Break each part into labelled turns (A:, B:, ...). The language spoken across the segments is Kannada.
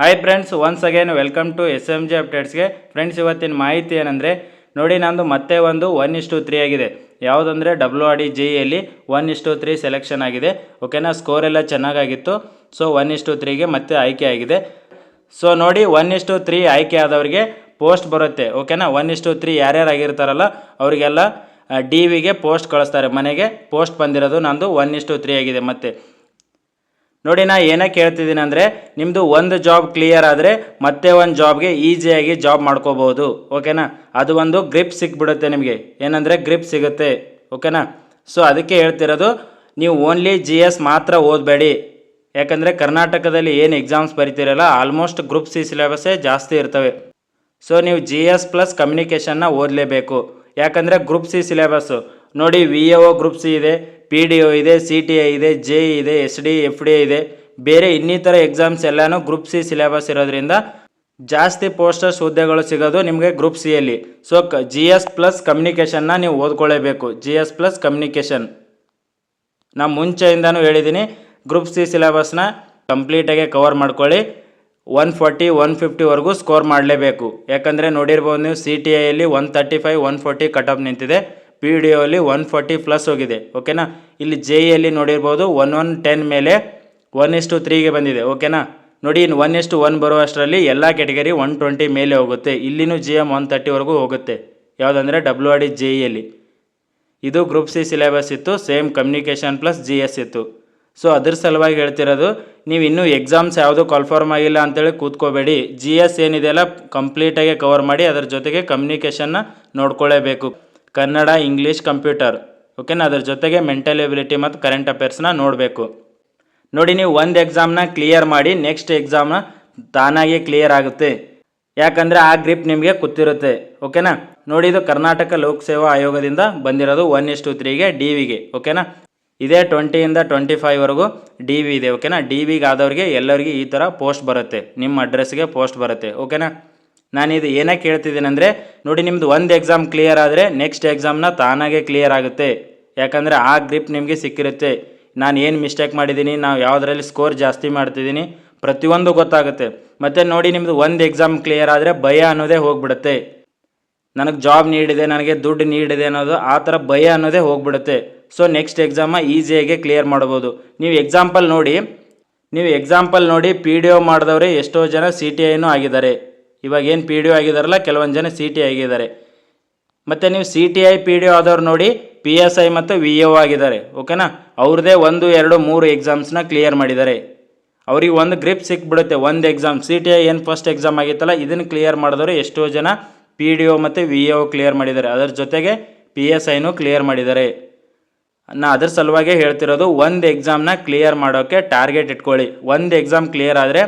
A: Hi friends once again welcome to S M G ಅಪ್ಡೇಟ್ಸ್ಗೆ friends ಇವತ್ತಿನ ಮಾಹಿತಿ ಏನಂದರೆ, ನೋಡಿ ನಂದು ಮತ್ತೆ ಒಂದು ಒನ್ ಇಷ್ಟು ತ್ರೀ ಆಗಿದೆ. ಯಾವುದಂದರೆ ಡಬ್ಲ್ಯೂ ಆರ್ ಡಿ ಜಿಯಲ್ಲಿ ಒನ್ ಇಷ್ಟು ತ್ರೀ ಸೆಲೆಕ್ಷನ್ ಆಗಿದೆ. ಓಕೆನಾ ಸ್ಕೋರ್ ಎಲ್ಲ ಚೆನ್ನಾಗಾಗಿತ್ತು. ಸೊ ಒನ್ ಇಷ್ಟು ತ್ರೀಗೆ ಮತ್ತೆ ಆಯ್ಕೆ ಆಗಿದೆ. ಸೊ ನೋಡಿ ಒನ್ ಇಷ್ಟು ತ್ರೀ ಆಯ್ಕೆ ಆದವರಿಗೆ ಪೋಸ್ಟ್ ಬರುತ್ತೆ. ಓಕೆನಾ ಒನ್ ಇಷ್ಟು ತ್ರೀ ಯಾರ್ಯಾರು ಆಗಿರ್ತಾರಲ್ಲ, ಅವರಿಗೆಲ್ಲ ಡಿ ವಿಗೆ ಪೋಸ್ಟ್ ಕಳಿಸ್ತಾರೆ. ಮನೆಗೆ ಪೋಸ್ಟ್ ಬಂದಿರೋದು ನಂದು ಒನ್ ಇಷ್ಟು ತ್ರೀ ಆಗಿದೆ ಮತ್ತೆ. ನೋಡಿ ನಾ ಏನಕ್ಕೆ ಹೇಳ್ತಿದ್ದೀನಿ ಅಂದರೆ ನಿಮ್ಮದು ಒಂದು ಜಾಬ್ ಕ್ಲಿಯರ್ ಆದರೆ ಮತ್ತೆ ಒಂದು ಜಾಬ್ಗೆ ಈಸಿಯಾಗಿ ಜಾಬ್ ಮಾಡ್ಕೋಬೋದು ಓಕೆನಾ ಅದು ಒಂದು ಗ್ರಿಪ್ ಸಿಕ್ಬಿಡುತ್ತೆ ನಿಮಗೆ. ಏನಂದರೆ ಗ್ರಿಪ್ ಸಿಗುತ್ತೆ ಓಕೆನಾ ಸೊ ಅದಕ್ಕೆ ಹೇಳ್ತಿರೋದು, ನೀವು ಓನ್ಲಿ ಜಿ ಎಸ್ ಮಾತ್ರ ಓದಬೇಡಿ. ಯಾಕಂದರೆ ಕರ್ನಾಟಕದಲ್ಲಿ ಏನು ಎಕ್ಸಾಮ್ಸ್ ಬರಿತೀರಲ್ಲ ಆಲ್ಮೋಸ್ಟ್ ಗ್ರೂಪ್ ಸಿ ಸಿಲೆಬಸ್ಸೇ ಜಾಸ್ತಿ ಇರ್ತವೆ. ಸೊ ನೀವು ಜಿ ಎಸ್ ಪ್ಲಸ್ ಕಮ್ಯುನಿಕೇಷನ್ನ ಓದಲೇಬೇಕು. ಯಾಕಂದರೆ ಗ್ರೂಪ್ ಸಿ ಸಿಲೆಬಸ್ಸು ನೋಡಿ V A O group C ಇದೆ ಪಿ ಡಿ ಒ ಇದೆ ಸಿ ಟಿ ಐ ಇದೆ ಜೆ ಇದೆ ಎಸ್ ಡಿ ಎಫ್ ಡಿ ಇದೆ. ಬೇರೆ ಇನ್ನಿತರ ಎಕ್ಸಾಮ್ಸ್ ಎಲ್ಲನೂ ಗ್ರೂಪ್ ಸಿ ಸಿಲೆಬಸ್ ಇರೋದ್ರಿಂದ ಜಾಸ್ತಿ ಪೋಸ್ಟರ್ಸ್ ಹುದ್ದೆಗಳು ಸಿಗೋದು ನಿಮಗೆ ಗ್ರೂಪ್ ಸಿಯಲ್ಲಿ ಸೊ ಜಿ ಎಸ್ ಪ್ಲಸ್ ಕಮ್ಯುನಿಕೇಷನ್ನ ನೀವು ಓದ್ಕೊಳ್ಳೇಬೇಕು ಜಿ ಎಸ್ ಪ್ಲಸ್ ಕಮ್ಯುನಿಕೇಷನ್ ನಾ ಮುಂಚೆಯಿಂದನೂ ಹೇಳಿದ್ದೀನಿ ಗ್ರೂಪ್ ಸಿ ಸಿಲೆಬಸ್ನ ಕಂಪ್ಲೀಟಾಗಿ ಕವರ್ ಮಾಡ್ಕೊಳ್ಳಿ. ಒನ್ ಫಾರ್ಟಿ ಒನ್ ಫಿಫ್ಟಿವರೆಗೂ ಸ್ಕೋರ್ ಮಾಡಲೇಬೇಕು. ಯಾಕಂದರೆ ನೋಡಿರ್ಬೋದು ನೀವು C T ಐಯಲ್ಲಿ one thirty five one forty cut off ನಿಂತಿದೆ. ಪಿ ಡಿ ಒಲ್ಲಿ ಒನ್ ಫಾರ್ಟಿ ಪ್ಲಸ್ ಹೋಗಿದೆ ಓಕೆನಾ ಇಲ್ಲಿ ಜೆ ಎಲ್ಲಿ ನೋಡಿರ್ಬೋದು ಒನ್ ಒನ್ ಟೆನ್ ಮೇಲೆ ಒನ್ ಇಷ್ಟು ತ್ರೀಗೆ ಬಂದಿದೆ ಓಕೆನಾ ನೋಡಿ, ಇನ್ನು ಒನ್ ಇಷ್ಟು ಒನ್ ಬರುವಷ್ಟರಲ್ಲಿ ಎಲ್ಲ ಕ್ಯಾಟಗರಿ ಒನ್ ಟ್ವೆಂಟಿ ಮೇಲೆ ಹೋಗುತ್ತೆ. ಇಲ್ಲಿನೂ ಜಿ ಎಂ ಒನ್ ತರ್ಟಿವರೆಗೂ ಹೋಗುತ್ತೆ, ಯಾವುದಂದರೆ ಡಬ್ಲ್ಯೂ ಆರ್ ಡಿ ಜೆ ಇಯಲ್ಲಿ ಇದು ಗ್ರೂಪ್ ಸಿ ಸಿಲೆಬಸ್ ಇತ್ತು same communication plus G S ಇತ್ತು. ಸೊ ಅದ್ರ ಸಲುವಾಗಿ ಹೇಳ್ತಿರೋದು, ನೀವು ಇನ್ನೂ ಎಕ್ಸಾಮ್ಸ್ ಯಾವುದು ಕಾಲ್ಫಾರ್ಮ್ ಆಗಿಲ್ಲ ಅಂತೇಳಿ ಕೂತ್ಕೋಬೇಡಿ. ಜಿ ಎಸ್ ಏನಿದೆಯಲ್ಲ ಕಂಪ್ಲೀಟಾಗಿ ಕವರ್ ಮಾಡಿ, ಅದರ ಜೊತೆಗೆ ಕಮ್ಯುನಿಕೇಷನ್ನ ನೋಡ್ಕೊಳ್ಳೇಬೇಕು. Kannada, English, computer. ಓಕೆನಾ? ಅದ್ರ ಜೊತೆಗೆ ಮೆಂಟಲ್ ಎಬಿಲಿಟಿ ಮತ್ತು ಕರೆಂಟ್ ಅಫೇರ್ಸ್ನ ನೋಡಬೇಕು. ನೋಡಿ, ನೀವು ಒಂದು ಎಕ್ಸಾಮ್ನ ಕ್ಲಿಯರ್ ಮಾಡಿ ನೆಕ್ಸ್ಟ್ ಎಕ್ಸಾಮ್ನ ತಾನಾಗಿ ಕ್ಲಿಯರ್ ಆಗುತ್ತೆ. ಯಾಕಂದರೆ ಆ ಗ್ರಿಪ್ ನಿಮಗೆ ಗೊತ್ತಿರುತ್ತೆ ಓಕೆನಾ? ನೋಡಿ, ಇದು ಕರ್ನಾಟಕ ಲೋಕಸೇವಾ ಆಯೋಗದಿಂದ ಬಂದಿರೋದು ಒನ್ ಇಷ್ಟು ತ್ರೀಗೆ ಡಿ ವಿಗೆ ಓಕೆನಾ? ಇದೇ ಟ್ವೆಂಟಿಯಿಂದ ಟ್ವೆಂಟಿ ಫೈವ್ವರೆಗೂ ಡಿ ವಿ ಇದೆ. ಓಕೆನಾ? ಡಿ ವಿಗೆ ಆದವ್ರಿಗೆ ಎಲ್ಲರಿಗೆ ಈ ಥರ ಪೋಸ್ಟ್ ಬರುತ್ತೆ. ನಿಮ್ಮ ಅಡ್ರೆಸ್ಗೆ ಪೋಸ್ಟ್ ಬರುತ್ತೆ. ಓಕೆನಾ? ನಾನು ಇದು ಏನಕ್ಕೆ ಹೇಳ್ತಿದ್ದೀನಿ ಅಂದರೆ ನೋಡಿ ನಿಮ್ಮದು ಒಂದು ಎಕ್ಸಾಮ್ ಕ್ಲಿಯರ್ ಆದರೆ ನೆಕ್ಸ್ಟ್ ಎಕ್ಸಾಮ್ನ ತಾನಾಗೆ ಕ್ಲಿಯರ್ ಆಗುತ್ತೆ. ಯಾಕಂದರೆ ಆ ಗ್ರಿಪ್ ನಿಮಗೆ ಸಿಕ್ಕಿರುತ್ತೆ. ನಾನು ಏನು ಮಿಸ್ಟೇಕ್ ಮಾಡಿದ್ದೀನಿ, ನಾವು ಯಾವುದರಲ್ಲಿ ಸ್ಕೋರ್ ಜಾಸ್ತಿ ಮಾಡ್ತಿದ್ದೀನಿ, ಪ್ರತಿಯೊಂದು ಗೊತ್ತಾಗುತ್ತೆ. ಮತ್ತು ನೋಡಿ ನಿಮ್ಮದು ಒಂದು ಎಕ್ಸಾಮ್ ಕ್ಲಿಯರ್ ಆದರೆ ಭಯ ಅನ್ನೋದೇ ಹೋಗ್ಬಿಡುತ್ತೆ. ನನಗೆ ಜಾಬ್ ನೀಡಿದೆ, ನನಗೆ ದುಡ್ಡು ನೀಡಿದೆ ಅನ್ನೋದು ಆ ಥರ ಭಯ ಅನ್ನೋದೇ ಹೋಗ್ಬಿಡುತ್ತೆ. ಸೊ ನೆಕ್ಸ್ಟ್ ಎಕ್ಸಾಮ ಈಸಿಯಾಗಿ ಕ್ಲಿಯರ್ ಮಾಡ್ಬೋದು. ನೀವು ಎಕ್ಸಾಂಪಲ್ ನೋಡಿ, ನೀವು ಎಕ್ಸಾಂಪಲ್ ನೋಡಿ ಪಿ ಡಿ ಒ ಮಾಡಿದವರೇ ಎಷ್ಟೋ ಜನ ಸಿ ಟಿ ಐನೂ ಆಗಿದ್ದಾರೆ. ಇವಾಗ ಏನು ಪಿ ಡಿ ಒ ಆಗಿದಾರಲ್ಲ, ಕೆಲವೊಂದು ಜನ ಸಿ ಟಿ ಆಗಿದ್ದಾರೆ. ಮತ್ತು ನೀವು C T I P D O ಆದವ್ರು ನೋಡಿ ಪಿ ಎಸ್ ಐ ಮತ್ತು ವಿ ಎ ಆಗಿದ್ದಾರೆ, ಓಕೆನಾ? ಅವ್ರದ್ದೇ ಒಂದು, ಎರಡು, ಮೂರು ಎಕ್ಸಾಮ್ಸ್ನ ಕ್ಲಿಯರ್ ಮಾಡಿದ್ದಾರೆ. ಅವ್ರಿಗೆ ಒಂದು ಗ್ರಿಪ್ ಸಿಕ್ಬಿಡುತ್ತೆ, ಒಂದು ಎಕ್ಸಾಮ್ ಸಿ ಟಿ ಐ ಏನು ಫಸ್ಟ್ ಎಕ್ಸಾಮ್ ಆಗಿತ್ತಲ್ಲ, ಇದನ್ನು ಕ್ಲಿಯರ್ ಮಾಡಿದವರು ಎಷ್ಟೋ ಜನ ಪಿ ಡಿ ಒ ಮತ್ತು ವಿ ಎ ಒ ಕ್ಲಿಯರ್ ಮಾಡಿದ್ದಾರೆ. ಅದರ ಜೊತೆಗೆ ಪಿ ಎಸ್ ಐನೂ ಕ್ಲಿಯರ್ ಮಾಡಿದ್ದಾರೆ. ನಾ ಅದ್ರ ಸಲುವಾಗೇ ಹೇಳ್ತಿರೋದು, ಒಂದು ಎಕ್ಸಾಮ್ನ ಕ್ಲಿಯರ್ ಮಾಡೋಕ್ಕೆ ಟಾರ್ಗೆಟ್ ಇಟ್ಕೊಳ್ಳಿ. ಒಂದು ಎಕ್ಸಾಮ್ ಕ್ಲಿಯರ್ ಆದರೆ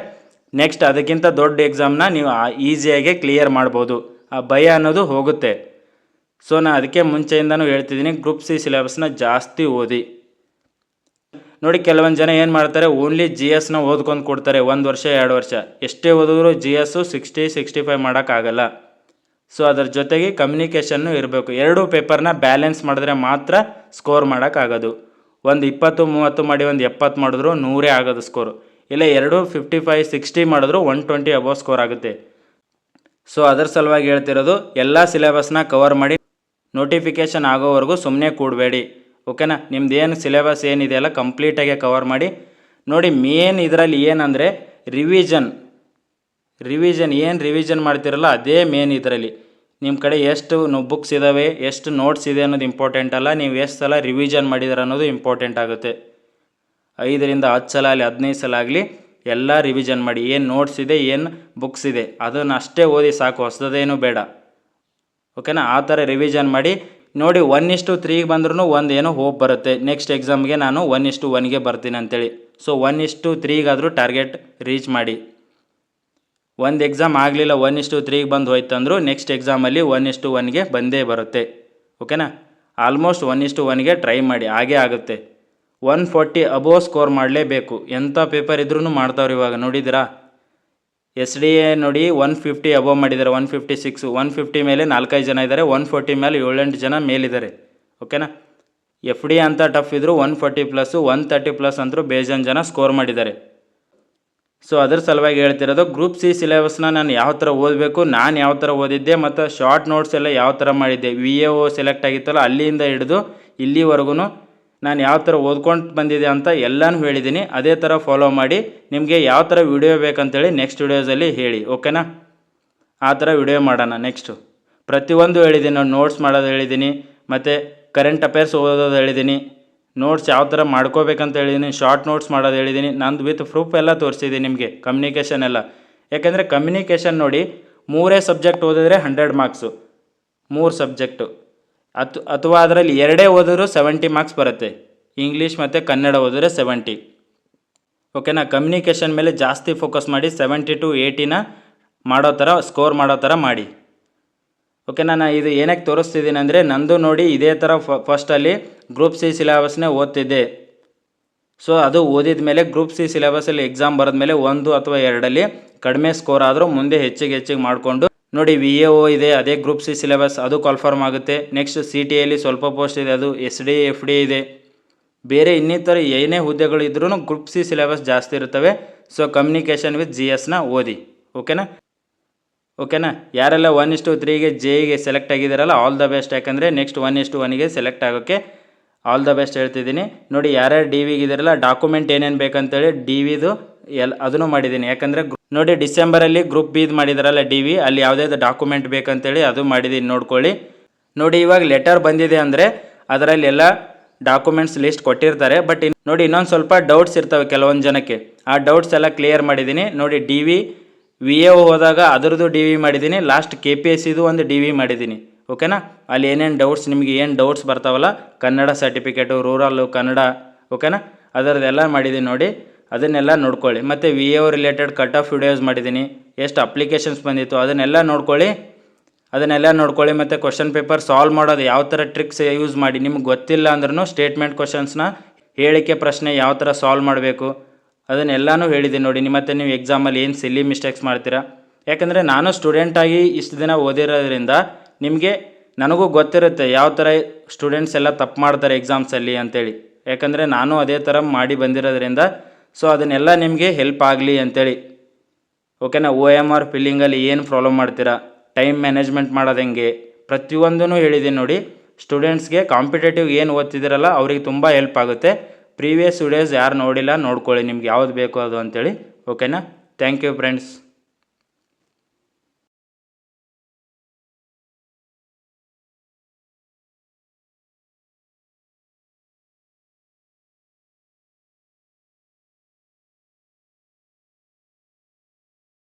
A: ನೆಕ್ಸ್ಟ್ ಅದಕ್ಕಿಂತ ದೊಡ್ಡ ಎಕ್ಸಾಮ್ನ ನೀವು ಈಸಿಯಾಗಿ ಕ್ಲಿಯರ್ ಮಾಡ್ಬೋದು. ಆ ಭಯ ಅನ್ನೋದು ಹೋಗುತ್ತೆ. ಸೊ ನಾನು ಅದಕ್ಕೆ ಮುಂಚೆಯಿಂದನೂ ಹೇಳ್ತಿದ್ದೀನಿ ಗ್ರೂಪ್ ಸಿ ಸಿಲೆಬಸ್ನ ಜಾಸ್ತಿ ಓದಿ. ನೋಡಿ, ಕೆಲವೊಂದು ಜನ ಏನು ಮಾಡ್ತಾರೆ ಓನ್ಲಿ ಜಿ ಎಸ್ನ ಓದ್ಕೊಂಡು ಕೊಡ್ತಾರೆ, ಒಂದು ವರ್ಷ, ಎರಡು ವರ್ಷ. ಎಷ್ಟೇ ಓದಿದ್ರು G S sixty sixty five ಮಾಡೋಕ್ಕಾಗಲ್ಲ ಸೊ ಅದರ ಜೊತೆಗೆ ಕಮ್ಯುನಿಕೇಷನ್ನು ಇರಬೇಕು. ಎರಡೂ ಪೇಪರ್ನ ಬ್ಯಾಲೆನ್ಸ್ ಮಾಡಿದ್ರೆ ಮಾತ್ರ ಸ್ಕೋರ್ ಮಾಡೋಕ್ಕಾಗೋದು ಒಂದು ಇಪ್ಪತ್ತು, ಮೂವತ್ತು ಮಾಡಿ ಒಂದು ಎಪ್ಪತ್ತು ಮಾಡಿದ್ರು ನೂರೇ ಆಗೋದು ಸ್ಕೋರು ಇಲ್ಲ ಎರಡು ಫಿಫ್ಟಿ ಫೈವ್ ಸಿಕ್ಸ್ಟಿ ಮಾಡಿದ್ರು ಒನ್ ಟ್ವೆಂಟಿ ಅಬೋವ್ ಸ್ಕೋರ್ ಆಗುತ್ತೆ. ಸೊ ಅದರ ಸಲುವಾಗಿ ಹೇಳ್ತಿರೋದು, ಎಲ್ಲ ಸಿಲೆಬಸ್ನ ಕವರ್ ಮಾಡಿ ನೋಟಿಫಿಕೇಷನ್ ಆಗೋವರೆಗೂ ಸುಮ್ಮನೆ ಕೂಡಬೇಡಿ. ಓಕೆನಾ ನಿಮ್ದು ಏನು ಸಿಲೆಬಸ್ ಏನಿದೆಯಲ್ಲ ಕಂಪ್ಲೀಟಾಗಿ ಕವರ್ ಮಾಡಿ. ನೋಡಿ ಮೇನ್ ಇದರಲ್ಲಿ ಏನಂದರೆ ರಿವಿಷನ್ ರಿವಿಷನ್ ಏನು ರಿವಿಷನ್ ಮಾಡ್ತಿರಲ್ಲ, ಅದೇ ಮೇನ್ ಇದರಲ್ಲಿ. ನಿಮ್ಮ ಕಡೆ ಎಷ್ಟು ಬುಕ್ಸ್ ಇದ್ದಾವೆ ಎಷ್ಟು ನೋಟ್ಸ್ ಇದೆ ಅನ್ನೋದು ಇಂಪಾರ್ಟೆಂಟ್ ಅಲ್ಲ, ನೀವು ಎಷ್ಟು ಸಲ ರಿವಿಷನ್ ಮಾಡಿದಾರೆ ಅನ್ನೋದು ಇಂಪಾರ್ಟೆಂಟ್ ಆಗುತ್ತೆ. ಐದರಿಂದ ಹತ್ತು ಸಲ ಆಗಲಿ, ಹದಿನೈದು ಸಲ ಆಗಲಿ ಎಲ್ಲ ರಿವಿಷನ್ ಮಾಡಿ. ಏನು ನೋಟ್ಸ್ ಇದೆ, ಏನು ಬುಕ್ಸ್ ಇದೆ, ಅದನ್ನು ಅಷ್ಟೇ ಓದಿ ಸಾಕು. ಹೊಸದೇನು ಬೇಡ. ಓಕೆನಾ ಆ ಥರ ರಿವಿಷನ್ ಮಾಡಿ. ನೋಡಿ ಒನ್ ಇಷ್ಟು ತ್ರೀಗೆ ಬಂದ್ರೂ ಒಂದು ಏನೋ ಹೋಪ್ ಬರುತ್ತೆ. ನೆಕ್ಸ್ಟ್ ಎಕ್ಸಾಮ್ಗೆ ನಾನು ಒನ್ ಇಷ್ಟು ಒನ್ಗೆ ಬರ್ತೀನಿ ಅಂತೇಳಿ. ಸೊ ಒನ್ ಇಷ್ಟು ತ್ರೀಗಾದರೂ ಟಾರ್ಗೆಟ್ ರೀಚ್ ಮಾಡಿ. ಒಂದು ಎಕ್ಸಾಮ್ ಆಗಲಿಲ್ಲ ಒನ್ ಇಷ್ಟು ತ್ರೀಗೆ ಬಂದು ಹೋಯ್ತು ಅಂದರೂ ನೆಕ್ಸ್ಟ್ ಎಕ್ಸಾಮಲ್ಲಿ ಒನ್ ಇಷ್ಟು ಒನ್ಗೆ ಬಂದೇ ಬರುತ್ತೆ. ಓಕೆನಾ ಆಲ್ಮೋಸ್ಟ್ ಒನ್ ಇಷ್ಟು ಒನ್ಗೆ ಟ್ರೈ ಮಾಡಿ. ಹಾಗೇ ಆಗುತ್ತೆ. ಒನ್ ಫೋರ್ಟಿ ಅಬೋವ್ ಸ್ಕೋರ್ ಮಾಡಲೇಬೇಕು. ಎಂಥ ಪೇಪರ್ ಇದ್ರೂ ಮಾಡ್ತಾವ್ರೆ ಇವಾಗ, ನೋಡಿದ್ದೀರಾ? ಎಸ್ ಡಿ ಎ ನೋಡಿ ಒನ್ ಫಿಫ್ಟಿ ಅಬೋವ್ ಮಾಡಿದ್ದಾರೆ, one fifty six, one fifty ಮೇಲೆ ನಾಲ್ಕೈದು ಜನ ಇದ್ದಾರೆ, ಒನ್ ಫೋರ್ಟಿ ಮೇಲೆ ಏಳೆಂಟು ಜನ ಮೇಲಿದ್ದಾರೆ. ಓಕೆನಾ? ಎಫ್ ಡಿ ಅಂತ ಟಫ್ ಇದ್ದರೂ one forty plus one thirty plus ಅಂತರೂ ಬೇಜಾನ್ ಜನ ಸ್ಕೋರ್ ಮಾಡಿದ್ದಾರೆ. ಸೊ ಅದ್ರ ಸಲುವಾಗಿ ಹೇಳ್ತಿರೋದು, ಗ್ರೂಪ್ ಸಿ ಸಿಲೆಬಸ್ನ ನಾನು ಯಾವ ಥರ ಓದಬೇಕು, ನಾನು ಯಾವ ಥರ ಓದಿದ್ದೆ, ಮತ್ತು ಶಾರ್ಟ್ ನೋಟ್ಸ್ ಎಲ್ಲ ಯಾವ ಥರ ಮಾಡಿದ್ದೆ. ವಿ ಎ ಓ ಸೆಲೆಕ್ಟ್ ಆಗಿತ್ತಲ್ಲ, ಅಲ್ಲಿಂದ ಹಿಡಿದು ಇಲ್ಲಿವರೆಗೂ ನಾನು ಯಾವ ಥರ ಓದ್ಕೊಂಡು ಬಂದಿದೆ ಅಂತ ಎಲ್ಲನೂ ಹೇಳಿದ್ದೀನಿ. ಅದೇ ಥರ ಫಾಲೋ ಮಾಡಿ. ನಿಮಗೆ ಯಾವ ಥರ ವಿಡಿಯೋ ಬೇಕಂತೇಳಿ ನೆಕ್ಸ್ಟ್ ವಿಡಿಯೋಸಲ್ಲಿ ಹೇಳಿ ಓಕೆನಾ ಆ ಥರ ವಿಡಿಯೋ ಮಾಡೋಣ ನೆಕ್ಸ್ಟು ಪ್ರತಿಯೊಂದು ಹೇಳಿದ್ದೀನಿ ನಾನು ನೋಟ್ಸ್ ಮಾಡೋದು ಹೇಳಿದ್ದೀನಿ. ಮತ್ತು ಕರೆಂಟ್ ಅಫೇರ್ಸ್ ಓದೋದು ಹೇಳಿದ್ದೀನಿ. ನೋಟ್ಸ್ ಯಾವ ಥರ ಮಾಡ್ಕೋಬೇಕಂತ ಹೇಳಿದ್ದೀನಿ. ಶಾರ್ಟ್ ನೋಟ್ಸ್ ಮಾಡೋದು ಹೇಳಿದ್ದೀನಿ. ನಂದು ವಿತ್ ಪ್ರೂಫ್ ಎಲ್ಲ ತೋರಿಸಿದ್ದೀನಿ ನಿಮಗೆ ಕಮ್ಯುನಿಕೇಷನ್ ಎಲ್ಲ. ಯಾಕೆಂದರೆ ಕಮ್ಯುನಿಕೇಷನ್ ನೋಡಿ ಮೂರೇ ಸಬ್ಜೆಕ್ಟ್ ಓದಿದ್ರೆ ಹಂಡ್ರೆಡ್ ಮಾರ್ಕ್ಸು ಮೂರು ಸಬ್ಜೆಕ್ಟು ಅತ್, ಅಥವಾ ಅದರಲ್ಲಿ ಎರಡೇ ಓದಿದ್ರು ಸೆವೆಂಟಿ ಮಾರ್ಕ್ಸ್ ಬರುತ್ತೆ. ಇಂಗ್ಲೀಷ್ ಮತ್ತು ಕನ್ನಡ ಓದಿದ್ರೆ ಸೆವೆಂಟಿ ಓಕೆನಾ ಕಮ್ಯುನಿಕೇಷನ್ ಮೇಲೆ ಜಾಸ್ತಿ ಫೋಕಸ್ ಮಾಡಿ ಸೆವೆಂಟಿ ಟು ಏಯ್ಟಿನ ಮಾಡೋ ಥರ ಸ್ಕೋರ್ ಮಾಡೋ ಥರ ಮಾಡಿ. ಓಕೆನಾ ನಾನು ಇದು ಏನಕ್ಕೆ ತೋರಿಸ್ತಿದ್ದೀನಿ ಅಂದರೆ ನಂದು ನೋಡಿ ಇದೇ ಥರ ಫಸ್ಟಲ್ಲಿ ಗ್ರೂಪ್ ಸಿ ಸಿಲೆಬಸ್ನೇ ಓದ್ತಿದ್ದೆ. ಸೊ ಅದು ಓದಿದ ಮೇಲೆ ಗ್ರೂಪ್ ಸಿ ಸಿಲೆಬಸಲ್ಲಿ ಎಕ್ಸಾಮ್ ಬರೆದ ಮೇಲೆ ಒಂದು ಅಥವಾ ಎರಡಲ್ಲಿ ಕಡಿಮೆ ಸ್ಕೋರ್ ಆದರೂ ಮುಂದೆ ಹೆಚ್ಚಿಗೆ ಹೆಚ್ಚಿಗೆ ಮಾಡಿಕೊಂಡು ನೋಡಿ ವಿ ಎ ಒ ಇದೆ, ಅದೇ ಗ್ರೂಪ್ ಸಿ ಸಿಲೆಬಸ್ ಅದು ಕನ್ಫರ್ಮ್ ಆಗುತ್ತೆ. ನೆಕ್ಸ್ಟ್ ಸಿ ಟಿ ಎಲ್ಲಿ ಸ್ವಲ್ಪ ಪೋಸ್ಟ್ ಇದೆ, ಅದು ಎಸ್ ಡಿ ಎಫ್ ಡಿ ಇದೆ. ಬೇರೆ ಇನ್ನಿತರ ಏನೇ ಹುದ್ದೆಗಳು ಇದ್ರೂ ಗ್ರೂಪ್ ಸಿ ಸಿಲೆಬಸ್ ಜಾಸ್ತಿ ಇರ್ತವೆ ಸೊ ಕಮ್ಯುನಿಕೇಷನ್ ವಿತ್ ಜಿ ಎಸ್ನ ಓದಿ. ಓಕೆನಾ ಓಕೆನಾ ಯಾರೆಲ್ಲ ಒನ್ ಇಸ್ಟು ತ್ರೀಗೆ ಜೆಗೆ ಸೆಲೆಕ್ಟ್ ಆಗಿದ್ದಾರಲ್ಲ ಆಲ್ ದ ಬೆಸ್ಟ್ ಯಾಕಂದರೆ ನೆಕ್ಸ್ಟ್ ಒನ್ ಇಸ್ಟು ಒನ್ಗೆ ಸೆಲೆಕ್ಟ್ ಆಗೋಕ್ಕೆ ಆಲ್ ದ ಬೆಸ್ಟ್ ಹೇಳ್ತಿದ್ದೀನಿ. ನೋಡಿ, ಯಾರ್ಯಾರು ಡಿ ವಿಗೆ ಇದ್ದಾರಲ್ಲ ಡಾಕ್ಯುಮೆಂಟ್ ಏನೇನು ಬೇಕಂತೇಳಿ ಡಿ ವಿದು ಎಲ್ ಅದನ್ನು ಮಾಡಿದ್ದೀನಿ. ಯಾಕಂದರೆ ನೋಡಿ, ಡಿಸೆಂಬರಲ್ಲಿ ಗ್ರೂಪ್ ಬೀದ್ ಮಾಡಿದಾರಲ್ಲ ಡಿ ವಿ, ಅಲ್ಲಿ ಯಾವುದೇ ಡಾಕ್ಯುಮೆಂಟ್ ಬೇಕಂತೇಳಿ ಅದು ಮಾಡಿದ್ದೀನಿ ನೋಡ್ಕೊಳ್ಳಿ. ನೋಡಿ, ಇವಾಗ ಲೆಟರ್ ಬಂದಿದೆ ಅಂದರೆ ಅದರಲ್ಲಿ ಎಲ್ಲ ಡಾಕ್ಯುಮೆಂಟ್ಸ್ ಲಿಸ್ಟ್ ಕೊಟ್ಟಿರ್ತಾರೆ. ಬಟ್ ಇನ್ ನೋಡಿ, ಇನ್ನೊಂದು ಸ್ವಲ್ಪ ಡೌಟ್ಸ್ ಇರ್ತವೆ ಕೆಲವೊಂದು ಜನಕ್ಕೆ. ಆ ಡೌಟ್ಸ್ ಎಲ್ಲ ಕ್ಲಿಯರ್ ಮಾಡಿದ್ದೀನಿ ನೋಡಿ, ಡಿ ವಿ ವಿ ಎ ಹೋದಾಗ ಅದರದ್ದು ಡಿ ವಿ ಮಾಡಿದ್ದೀನಿ ಲಾಸ್ಟ್ ಕೆ ಪಿ ಎಸ್ ಸಿದು ಒಂದು ಡಿ ವಿ ಮಾಡಿದ್ದೀನಿ ಓಕೆನಾ? ಅಲ್ಲಿ ಏನೇನು ಡೌಟ್ಸ್, ನಿಮಗೆ ಏನು ಡೌಟ್ಸ್ ಬರ್ತಾವಲ್ಲ, ಕನ್ನಡ ಸರ್ಟಿಫಿಕೇಟು, ರೂರಲ್ಲು, ಕನ್ನಡ, ಓಕೆನಾ? ಅದರದ್ದೆಲ್ಲ ಮಾಡಿದ್ದೀನಿ ನೋಡಿ. ಅದನ್ನೆಲ್ಲ ನೋಡ್ಕೊಳ್ಳಿ. ಮತ್ತು V A related cut off videos ಮಾಡಿದ್ದೀನಿ. ಎಷ್ಟು ಅಪ್ಲಿಕೇಶನ್ಸ್ ಬಂದಿತ್ತು ಅದನ್ನೆಲ್ಲ ನೋಡ್ಕೊಳ್ಳಿ. ಅದನ್ನೆಲ್ಲ ನೋಡ್ಕೊಳ್ಳಿ. ಮತ್ತು ಕ್ವಶನ್ ಪೇಪರ್ ಸಾಲ್ವ್ ಮಾಡೋದು ಯಾವ ಥರ ಟ್ರಿಕ್ಸ್ ಯೂಸ್ ಮಾಡಿ. ನಿಮ್ಗೆ ಗೊತ್ತಿಲ್ಲ ಅಂದ್ರೂ ಸ್ಟೇಟ್ಮೆಂಟ್ ಕ್ವಶನ್ಸ್ನ ಹೇಳಿಕೆ ಪ್ರಶ್ನೆ ಯಾವ ಥರ ಸಾಲ್ವ್ ಮಾಡಬೇಕು ಅದನ್ನೆಲ್ಲನೂ ಹೇಳಿದ್ದೀನಿ ನೋಡಿ. ನಿಮ್ಮ ಮತ್ತು ನೀವು ಎಕ್ಸಾಮಲ್ಲಿ ಏನು ಸಿಲ್ಲಿ ಮಿಸ್ಟೇಕ್ಸ್ ಮಾಡ್ತೀರಾ? ಯಾಕಂದರೆ ನಾನು ಸ್ಟೂಡೆಂಟಾಗಿ ಇಷ್ಟು ದಿನ ಓದಿರೋದ್ರಿಂದ ನಿಮಗೆ ನನಗೂ ಗೊತ್ತಿರುತ್ತೆ ಯಾವ ಥರ ಸ್ಟೂಡೆಂಟ್ಸ್ ಎಲ್ಲ ತಪ್ಪು ಮಾಡ್ತಾರೆ ಎಕ್ಸಾಮ್ಸಲ್ಲಿ ಅಂತೇಳಿ. ಯಾಕಂದರೆ ನಾನು ಅದೇ ಥರ ಮಾಡಿ ಬಂದಿರೋದ್ರಿಂದ ಸೊ ಅದನ್ನೆಲ್ಲ ನಿಮಗೆ ಹೆಲ್ಪ್ ಆಗಲಿ ಅಂತೇಳಿ. ಓಕೆನಾ ಓ ಎಂ ಆರ್ ಫಿಲ್ಲಿಂಗಲ್ಲಿ ಏನು ಪ್ರಾಬ್ಲಮ್ ಮಾಡ್ತೀರಾ? ಟೈಮ್ ಮ್ಯಾನೇಜ್ಮೆಂಟ್ ಮಾಡೋದು ಹೆಂಗೆ? ಪ್ರತಿಯೊಂದೂ ಹೇಳಿದ್ದೀನಿ ನೋಡಿ. ಸ್ಟೂಡೆಂಟ್ಸ್ಗೆ ಕಾಂಪಿಟೇಟಿವ್ ಏನು ಓದ್ತಿದ್ದೀರಲ್ಲ ಅವ್ರಿಗೆ ತುಂಬ ಹೆಲ್ಪ್ ಆಗುತ್ತೆ. ಪ್ರೀವಿಯಸ್ ವಿಡಿಯೋಸ್ ಯಾರು ನೋಡಿಲ್ಲ, ನೋಡ್ಕೊಳ್ಳಿ ನಿಮ್ಗೆ ಯಾವ್ದು ಬೇಕು ಅದು ಅಂತೇಳಿ. ಓಕೆನಾ ಥ್ಯಾಂಕ್ ಯು ಫ್ರೆಂಡ್ಸ್